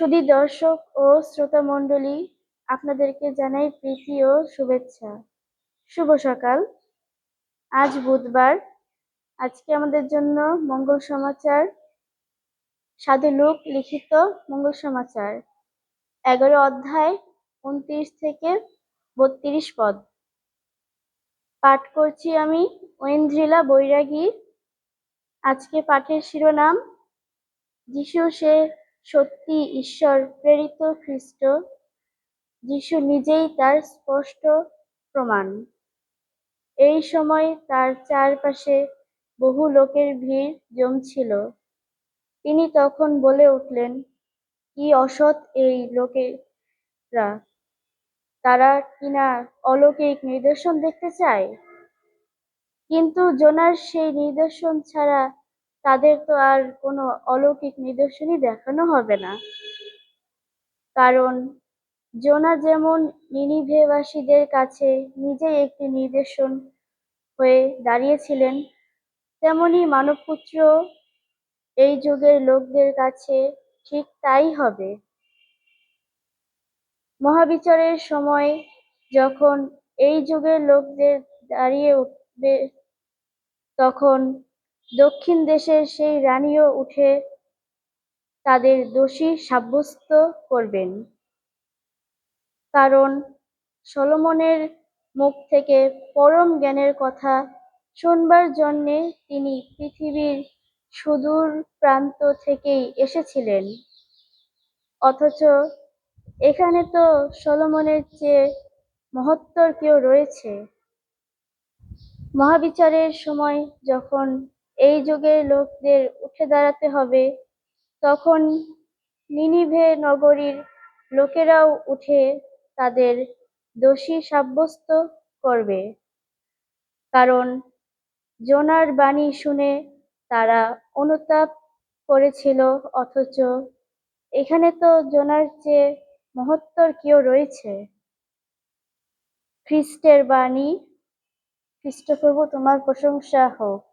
সুধী দর্শক ও শ্রোতা মণ্ডলী, আপনাদেরকে জানাই প্রীতি ও শুভেচ্ছা। শুভ সকাল। আজ বুধবার। আজকে আমাদের জন্য মঙ্গল সমাচার, সাধু লোক লিখিত মঙ্গল সমাচার। এগারো অধ্যায়, উনত্রিশ থেকে বত্রিশ পদ। পাঠ করছি আমি ঐন্দ্রিলা বৈরাগী আজকে পাঠের শিরোনাম যিশু সে সত্যি ঈশ্বর প্রেরিত খ্রিস্ট, যিশু নিজেই তার স্পষ্ট প্রমাণ। এই সময় তার চারপাশে বহু লোকের ভিড় জমছিল। তিনি তখন বলে উঠলেন, কি অসৎ এই লোকেরা। তারা কিনা অলৌকিক নিদর্শন দেখতে চায়? কিন্তু জোনার সেই নিদর্শন ছাড়া তাদের তো আর কোনো অলৌকিক নিদর্শনই দেখানো হবে না। কারণ জোনা যেমন নিনিভেবাসীদের কাছে নিজেই একটি নিদর্শন হয়ে দাঁড়িয়েছিলেন, তেমনি মানবপুত্র এই যুগের লোকদের কাছে ঠিক তাই হবে। মহাবিচারের সময় যখন এই যুগের লোকদের দাঁড়িয়ে উঠবে, তখন দক্ষিণ দেশের সেই রানীও উঠে তাদের দোষী সাব্যস্ত করবেন। কারণ সলোমনের মুখ থেকে পরম জ্ঞানের কথা শুনবার জন্যে তিনি পৃথিবীর সুদূর প্রান্ত থেকেই এসেছিলেন। অথচ এখানে তো সলোমনের চেয়ে মহত্তর কেউ রয়েছে। মহাবিচারের সময় যখন এই যুগের লোকদের উঠে দাঁড়াতে হবে। তখন নিনিভে নগরীর লোকেরাও উঠে তাদের দোষী সাব্যস্ত করবে। কারণ জোনার বাণী শুনে তারা অনুতাপ করেছিল, অথচ এখানে তো জোনার চেয়ে মহত্তর কেউ রয়েছে। খ্রিস্টের বাণী, খ্রিস্টপ্রভু তোমার প্রশংসা হোক।